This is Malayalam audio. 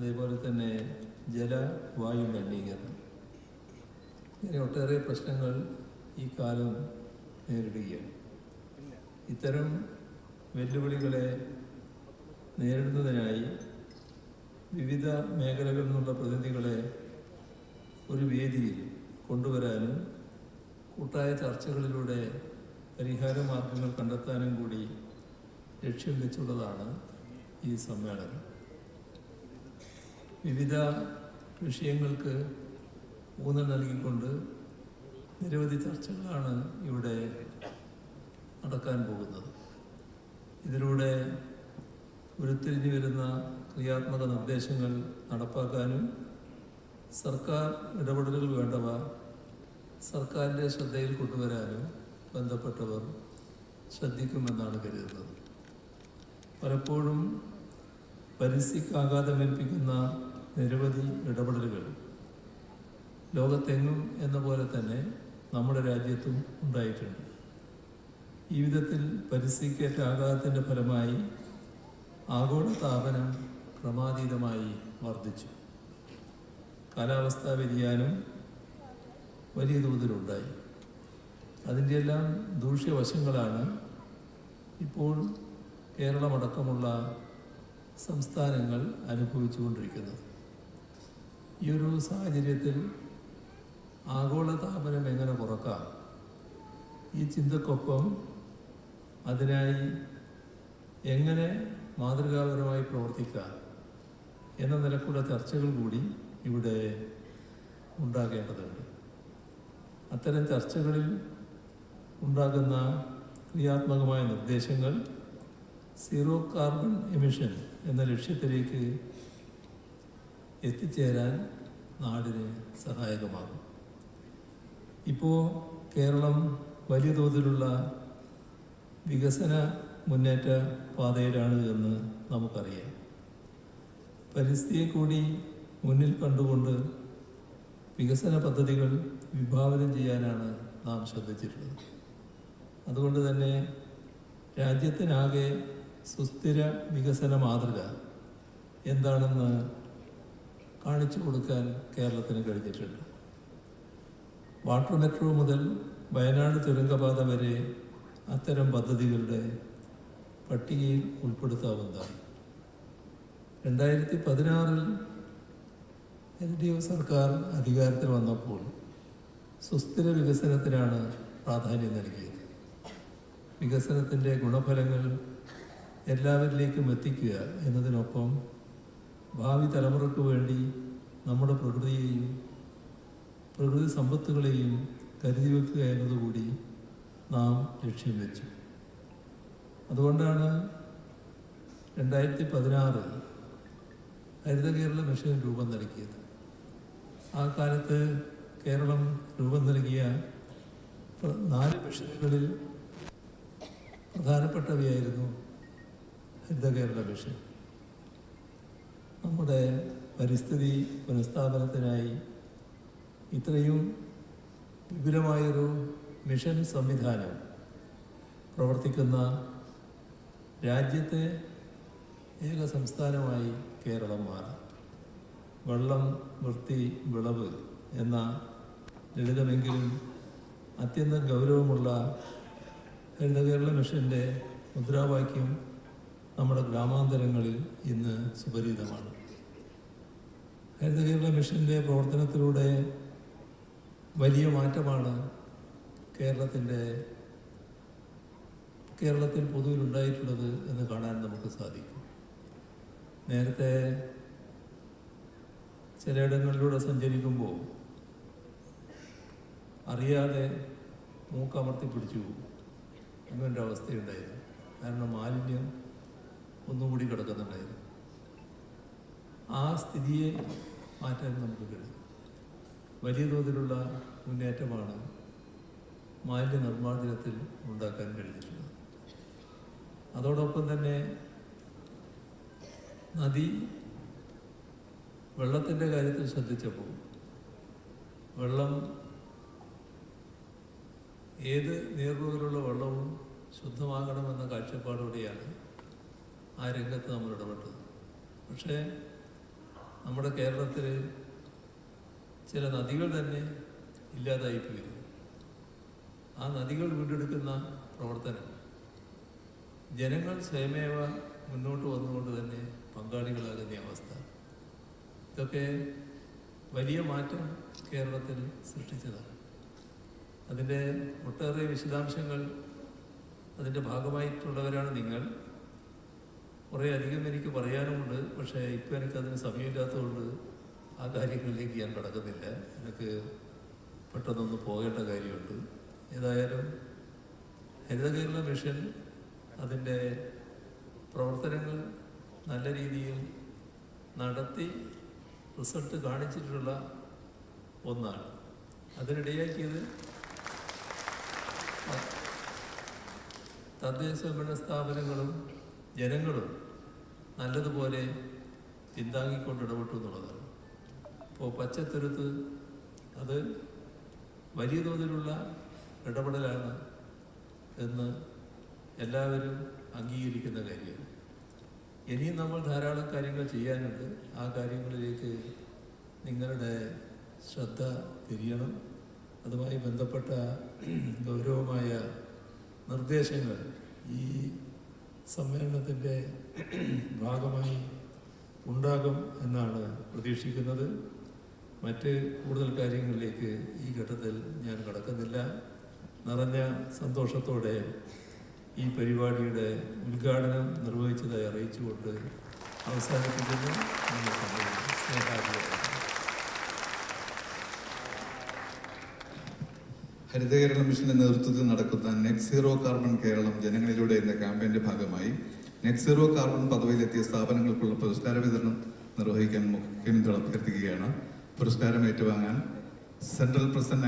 അതേപോലെ തന്നെ ജല വായു മലിനീകരണം. ഇങ്ങനെ ഒട്ടേറെ പ്രശ്നങ്ങൾ ഈ കാലം നേരിടുകയാണ്. ഇത്തരം വെല്ലുവിളികളെ നേരിടുന്നതിനായി വിവിധ മേഖലകളിൽ നിന്നുള്ള പ്രതിനിധികളെ ഒരു വേദിയിൽ കൊണ്ടുവരാനും കൂട്ടായ ചർച്ചകളിലൂടെ പരിഹാര മാർഗങ്ങൾ കണ്ടെത്താനും കൂടി ലക്ഷ്യം വെച്ചുള്ളതാണ് ഈ സമ്മേളനം. വിവിധ വിഷയങ്ങൾക്ക് ഊന്നൽ നൽകിക്കൊണ്ട് നിരവധി ചർച്ചകളാണ് ഇവിടെ നടക്കാൻ പോകുന്നത്. ഇതിലൂടെ ഉരുത്തിരിഞ്ഞു വരുന്ന ക്രിയാത്മക നിർദ്ദേശങ്ങൾ നടപ്പാക്കാനും സർക്കാർ ഇടപെടലുകൾ വേണ്ടവ സർക്കാരിന്റെ ശ്രദ്ധയിൽ കൊണ്ടുവരാനും ബന്ധപ്പെട്ടവർ ശ്രദ്ധിക്കുമെന്നാണ് കരുതുന്നത്. പലപ്പോഴും പരിസ്ഥിതിക്ക് നിരവധി ഇടപെടലുകൾ. ലോകത്തെങ്ങും എന്ന പോലെ തന്നെ നമ്മുടെ രാജ്യത്തും ഉണ്ടായിട്ടുണ്ട്. ഈ വിധത്തിൽ പരിസ്ഥിതിക്കേറ്റ ആഘാതത്തിന്റെ ഫലമായി ആഗോള താപനം ക്രമാതീതമായി വർദ്ധിച്ചു. കാലാവസ്ഥാ വ്യതിയാനം വലിയ തോതിലുണ്ടായി. അതിന്റെ എല്ലാം ദൂഷ്യവശങ്ങളാണ് ഇപ്പോൾ കേരളമടക്കമുള്ള സംസ്ഥാനങ്ങൾ അനുഭവിച്ചുകൊണ്ടിരിക്കുന്നത്. ഈ ഒരു സാഹചര്യത്തിൽ ആഗോള താപനം എങ്ങനെ കുറക്കാം? ഈ ചിന്തക്കൊപ്പം അതിനായി എങ്ങനെ മാതൃകാപരമായി പ്രവർത്തിക്കാം എന്ന നിലക്കുള്ള ചർച്ചകൾ കൂടി ഇവിടെ ഉണ്ടാകേണ്ടതുണ്ട്. അത്തരം ചർച്ചകളിൽ ഉണ്ടാകുന്ന ക്രിയാത്മകമായ നിർദ്ദേശങ്ങൾ സീറോ കാർബൺ എമിഷൻ എന്ന ലക്ഷ്യത്തിലേക്ക് എത്തിച്ചേരാൻ നാടിന് സഹായകമാകും. ഇപ്പോൾ കേരളം വലിയ തോതിലുള്ള വികസന മുന്നേറ്റ പാതയിലാണ് എന്ന് നമുക്കറിയാം. പരിസ്ഥിതിയെ കൂടി മുന്നിൽ കണ്ടുകൊണ്ട് വികസന പദ്ധതികൾ വിഭാവനം ചെയ്യാനാണ് നാം ശ്രദ്ധിച്ചിട്ടുള്ളത്. അതുകൊണ്ട് തന്നെ രാജ്യത്തിനാകെ സുസ്ഥിര വികസന മാതൃക എന്താണെന്ന് കാണിച്ചു കൊടുക്കാൻ കേരളത്തിന് കഴിഞ്ഞിട്ടുണ്ട്. വാട്ടർ മെട്രോ മുതൽ വയനാട് തുരങ്കപാത വരെ അത്തരം പദ്ധതികളുടെ പട്ടികയിൽ ഉൾപ്പെടുത്താവുന്നതാണ്. രണ്ടായിരത്തി പതിനാറിൽ എൽ ഡി എഫ് സർക്കാർ അധികാരത്തിൽ വന്നപ്പോൾ സുസ്ഥിര വികസനത്തിനാണ് പ്രാധാന്യം നൽകിയത്. വികസനത്തിന്റെ ഗുണഫലങ്ങൾ എല്ലാവരിലേക്കും എത്തിക്കുക എന്നതിനൊപ്പം ഭാവി തലമുറയ്ക്ക് വേണ്ടി നമ്മുടെ പ്രകൃതിയെയും പ്രകൃതി സമ്പത്തുകളെയും കരുതി വെക്കുക എന്നതുകൂടി നാം ലക്ഷ്യം വെച്ചു. അതുകൊണ്ടാണ് രണ്ടായിരത്തി പതിനാറിൽ ഹരിത കേരള മിഷൻ രൂപം നൽകിയത്. ആ കാലത്ത് കേരളം രൂപം നൽകിയ നാല് മിഷനുകളിൽ പ്രധാനപ്പെട്ടവയായിരുന്നു ഹരിത കേരള മിഷൻ. നമ്മുടെ പരിസ്ഥിതി പുനഃസ്ഥാപനത്തിനായി ഇത്രയും വിപുലമായൊരു മിഷൻ സംവിധാനം പ്രവർത്തിക്കുന്ന രാജ്യത്തെ ഏക സംസ്ഥാനമായി കേരളം മാറി. വെള്ളം വൃത്തി വിളവ് എന്ന ലളിതമെങ്കിലും അത്യന്തം ഗൗരവമുള്ള ഹരിതകേരള മിഷന്റെ മുദ്രാവാക്യം നമ്മുടെ ഗ്രാമാന്തരങ്ങളിൽ ഇന്ന് സുപരിതമാണ് ഹരിത കേരള മിഷന്റെ പ്രവർത്തനത്തിലൂടെ വലിയ മാറ്റമാണ് കേരളത്തിന്റെ കേരളത്തിൽ പൊതുവിൽ ഉണ്ടായിട്ടുള്ളത് എന്ന് കാണാൻ നമുക്ക് സാധിക്കും. നേരത്തെ ചിലയിടങ്ങളിലൂടെ സഞ്ചരിക്കുമ്പോൾ അറിയാതെ മൂക്കമർത്തി പിടിച്ചു പോകും. അങ്ങനൊരു അവസ്ഥയുണ്ടായിരുന്നു. കാരണം മാലിന്യം ഒന്നുകൂടി കിടക്കുന്നുണ്ടായിരുന്നു. ആ സ്ഥിതിയെ മാറ്റാൻ നമുക്ക് കഴിയും. വലിയ തോതിലുള്ള മുന്നേറ്റമാണ് മാലിന്യ നിർമ്മാർജനത്തിൽ ഉണ്ടാക്കാൻ കഴിഞ്ഞിട്ടുള്ളത്. അതോടൊപ്പം തന്നെ നദി വെള്ളത്തിന്റെ കാര്യത്തിൽ ശ്രദ്ധിച്ചപ്പോൾ വെള്ളം ഏത് നീർറോയിലുള്ള വെള്ളവും ശുദ്ധമാകണമെന്ന കാഴ്ചപ്പാടോടെയാണ് ആ രംഗത്ത് നമ്മൾ ഇടപെട്ടത്. പക്ഷേ നമ്മുടെ കേരളത്തിൽ ചില നദികൾ തന്നെ ഇല്ലാതായി പോയിരുന്നു ആ നദികൾ വീണ്ടെടുക്കുന്ന പ്രവർത്തനം ജനങ്ങൾ സ്വയമേവ മുന്നോട്ട് വന്നുകൊണ്ട് തന്നെ പങ്കാളികളാകുന്ന അവസ്ഥ. ഇതൊക്കെ വലിയ മാറ്റം കേരളത്തിൽ സൃഷ്ടിച്ചതാണ്. അതിന്റെ ഒട്ടേറെ വിശദാംശങ്ങൾ അതിന്റെ ഭാഗമായിട്ടുള്ളവരാണ് നിങ്ങൾ. കുറേ അധികം എനിക്ക് പറയാനുമുണ്ട്. പക്ഷേ ഇപ്പം എനിക്കതിന് സമയമില്ലാത്തതുകൊണ്ട് ആ കാര്യങ്ങളിലേക്ക് ഞാൻ കടക്കുന്നില്ല. എനിക്ക് പെട്ടെന്നൊന്ന് പോകേണ്ട കാര്യമുണ്ട്. ഏതായാലും ഹരിത കേരള മിഷൻ അതിന്റെ പ്രവർത്തനങ്ങൾ നല്ല രീതിയിൽ നടത്തി റിസൾട്ട് കാണിച്ചിട്ടുള്ള ഒന്നാണ്. അതിനിടയാക്കിയത് തദ്ദേശ ഭരണ സ്ഥാപനങ്ങളും ജനങ്ങളും നല്ലതുപോലെ പിന്താങ്ങിക്കൊണ്ട് ഇടപെട്ടു എന്നുള്ളതാണ്. ഇപ്പോൾ പച്ചത്തുരുത്ത് അത് വലിയ തോതിലുള്ള ഇടപെടലാണ് എന്ന് എല്ലാവരും അംഗീകരിക്കുന്ന കാര്യമാണ്. ഇനിയും നമ്മൾ ധാരാളം കാര്യങ്ങൾ ചെയ്യാനുണ്ട്. ആ കാര്യങ്ങളിലേക്ക് നിങ്ങളുടെ ശ്രദ്ധ തിരിയണം. അതുമായി ബന്ധപ്പെട്ട ഗൗരവമായ നിർദ്ദേശങ്ങൾ ഈ സമ്മേളനത്തിന്റെ ഭാഗമായി ഉണ്ടാകും എന്നാണ് പ്രതീക്ഷിക്കുന്നത്. മറ്റ് കൂടുതൽ കാര്യങ്ങളിലേക്ക് ഈ ഘട്ടത്തിൽ ഞാൻ കടക്കുന്നില്ല. നിറഞ്ഞ സന്തോഷത്തോടെ ഈ പരിപാടിയുടെ ഉദ്ഘാടനം നിർവഹിച്ചതായി അറിയിച്ചുകൊണ്ട് അവസാനിപ്പിക്കുന്നു. സ്നേഹാഭിവാദം ഹരിത കേരളം മിഷന്റെ നേതൃത്വത്തിൽ നടക്കുന്ന നെറ്റ് സീറോ കാർബൺ കേരളം ജനങ്ങളിലൂടെ എന്ന ക്യാമ്പയിന്റെ ഭാഗമായി നെറ്റ് സീറോ കാർബൺ പദവിയിലെത്തിയ സ്ഥാപനങ്ങൾക്കുള്ള പുരസ്കാര വിതരണം നിർവഹിക്കാൻ മുഖ്യമന്ത്രി അഭ്യർത്ഥിക്കുകയാണ്. പുരസ്കാരം ഏറ്റുവാങ്ങാൻ സെൻട്രൽ പ്രസിഡന്റ്